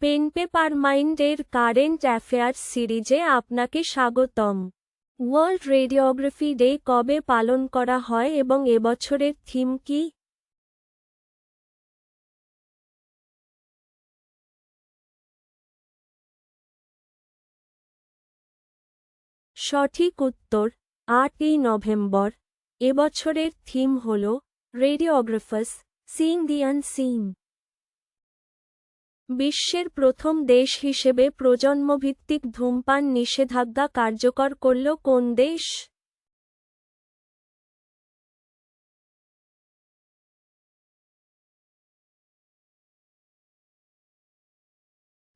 Pen paper মাইন্ডের current affairs সিরিজে আপনাকে স্বাগতম। ওয়ার্ল্ড রেডিওগ্রাফি ডে কবে পালন করা হয় এবং এবছরের থিম কি? সঠিক উত্তর, আটই নভেম্বর। এবছরের থিম হল রেডিওগ্রাফাস সিং দি আনসিন। বিশ্বের প্রথম দেশ হিসেবে প্রজন্মভিত্তিক ধূমপান নিষেধাজ্ঞা কার্যকর করল কোন দেশ?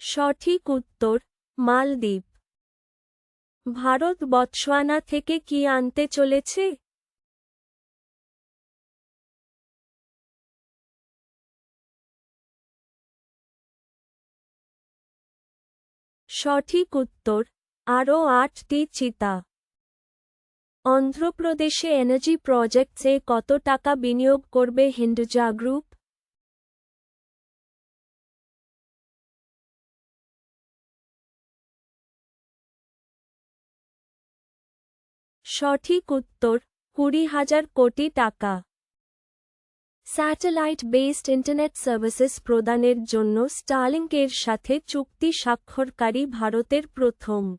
সঠিক উত্তর, মালদ্বীপ। ভারত বতসোয়ানা থেকে কি আনতে চলেছে? সঠিক উত্তর, আরও আটটি চিতা। অন্ধ্রপ্রদেশে এনার্জি প্রজেক্টসে কত টাকা বিনিয়োগ করবে হিন্ডুজা গ্রুপ সঠিক উত্তর, কুড়ি হাজার কোটি টাকা। স্যাটেলাইট বেসড ইন্টারনেট সার্ভিসেস প্রদানের জন্য স্টার্লিংকের সাথে চুক্তি স্বাক্ষরকারী ভারতের প্রথম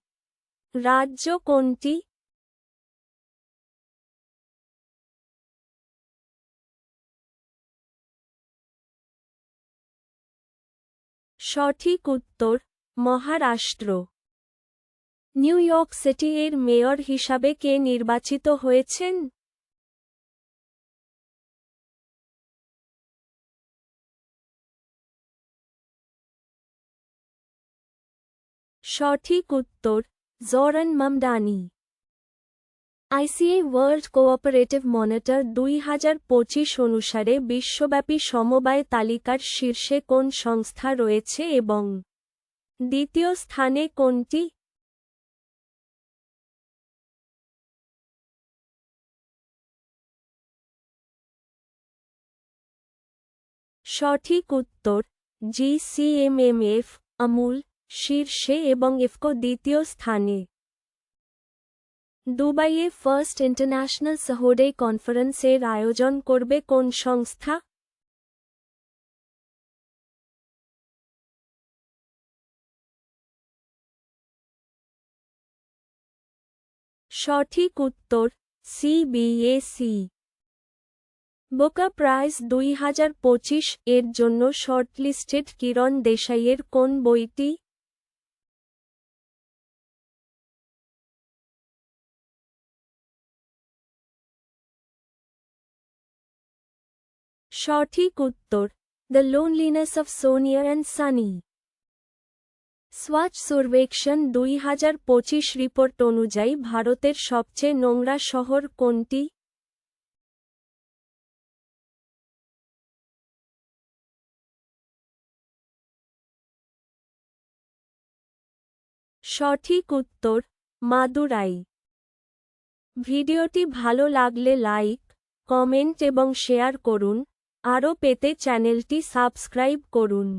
রাজ্য কোনটি? সঠিক উত্তর, মহারাষ্ট্র। নিউ ইয়র্ক সিটি এর মেয়র হিসাবে কে নির্বাচিত হয়েছেন? সঠিক উত্তর, Zohran Mamdani ICA world cooperative monitor দুই হাজার পঁচিশ অনুসারে বিশ্বব্যাপী সমবায় তালিকার শীর্ষে কোন সংস্থা রয়েছে এবং দ্বিতীয় স্থানে কোনটি? সঠিক উত্তর, জিসিএমএমএফ, আমুল শীর্ষে এবং ইফকো দ্বিতীয় স্থানে। দুবাইয়ে ফার্স্ট ইন্টারন্যাশনাল সহোডে কনফারেন্সের আয়োজন করবে কোন সংস্থা? সঠিক উত্তর সিবিএসি বোকা প্রাইজ দুই হাজার পঁচিশ এর জন্য শর্টলিস্টেড কিরণ দেশাইয়ের কোন বইটি? সঠিক উত্তর the loneliness of Sonia and Sunny স্বাচ Survekshan দুই হাজার পঁচিশ রিপোর্ট অনুযায়ী ভারতের সবচেয়ে নোংরা শহর কোনটি? সঠিক উত্তর, মাদুরাই। ভিডিওটি ভালো লাগলে লাইক, কমেন্ট এবং শেয়ার করুন। আরও পেতে চ্যানেলটি সাবস্ক্রাইব করুন।